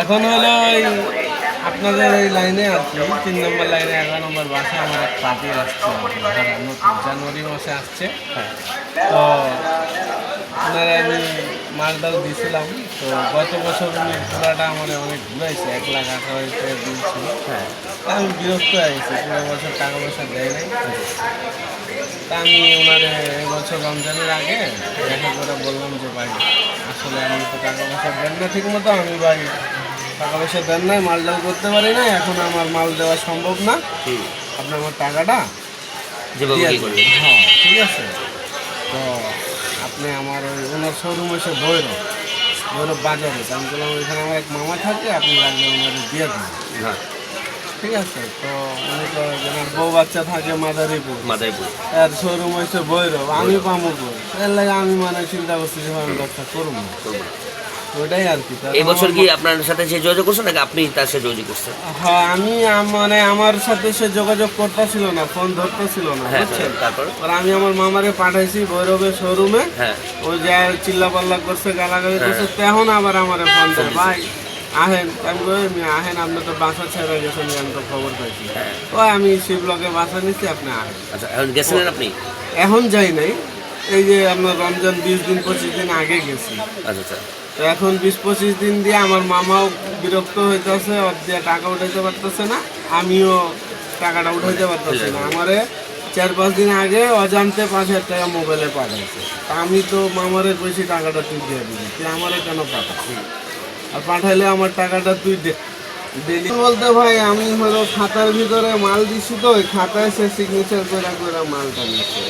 এখন হলো ওই আপনাদের এই লাইনে আছি তিন নম্বর লাইনে এগারো নম্বর বাসে আমার এক পার্টি আসছে। জানুয়ারি মাসে আসছে। হ্যাঁ। তো মালটাও দিয়েছিলাম তো গত বছর উনি ঘোড়াটা আমার অনেক ঘুরাইছে এক লাখ আঠারো হাজার দিয়েছিল হ্যাঁ। আমি বিরক্ত হয়েছি পুরো বছর টাকা পয়সা দেয় নাই। তা আমি ওনারে এবছর রমজানের আগে দেখা করে বললাম যে ভাই আসলে আমি তো টাকা পয়সা দেন না ঠিক মতো আমি ভাই টাকা পয়সা দেন নাই মাল ডাল করতে পারি না এখন আমার মাল দেওয়া সম্ভব না। আপনি আমার টাকাটা। হ্যাঁ ঠিক আছে। আপনি আমার ওই ওনার শোরুম এসে বৈরব বৈরব বাজারে। আমি বললাম ওইখানে আমার এক মামা থাকে আপনি লাগলে ওনার বিয়ে দেন। হ্যাঁ। ঠিক আছে তো উনি তো ওনার বউ বাচ্চা থাকে মাদারীপুর। মাদারীপুর। আর শোরুম হয়েছে বৈরব আমি পামুপুর? এর লাগে আমি মানে চিন্তা করছি যে আমি ব্যবসা করব। ওইটাই আর কি এই বছর কি আপনার সাথে সে যোগাযোগ করছেন নাকি আপনি তার সাথে যোগাযোগ করছেন? হ্যাঁ আমি মানে আমার সাথে সে যোগাযোগ করতেছিল না ফোন ধরতেছিল না হ্যাঁ বুঝছেন? তারপর? আমি আমার মামারে পাঠাইছি ভৈরবের শোরুমে হ্যাঁ। ও যা চিল্লা পাল্লা করছে গালাগালি করছে তেমন আবার আমার ফোন দেয় ভাই আহেন আমি কই আহেন আপনি তো বাসা ছেড়ে গেছেন আমি তো খবর পাইছি। হ্যাঁ। ও আমি শিবলকে বাসা নিচ্ছি আপনি আহেন। আচ্ছা এখন গেছিলেন আপনি? এখন যাই নাই। এই যে আপনার রমজান বিশ দিন পঁচিশ দিন আগে গেছি। আচ্ছা আচ্ছা। তো এখন বিশ পঁচিশ দিন দিয়ে আমার মামাও বিরক্ত হইতেছে ওর দিয়ে টাকা উঠাইতে পারতেছে না আমিও টাকাটা উঠাইতে পারতেছি না। আমারে চার পাঁচ দিন আগে অজান্তে পাঁচ হাজার টাকা মোবাইলে পাঠাইছে। তা আমি তো মামারে কইছি টাকাটা তুই দিয়ে দিবি। তুই আমারে কেন পাঠাচ্ছি আর পাঠাইলে আমার টাকাটা তুই দে ডেলি বলতে ভাই, আমি হলো খাতার ভিতরে মাল দিছি তো, ওই খাতায় সে সিগনেচার করে করে মালটা নিচ্ছে।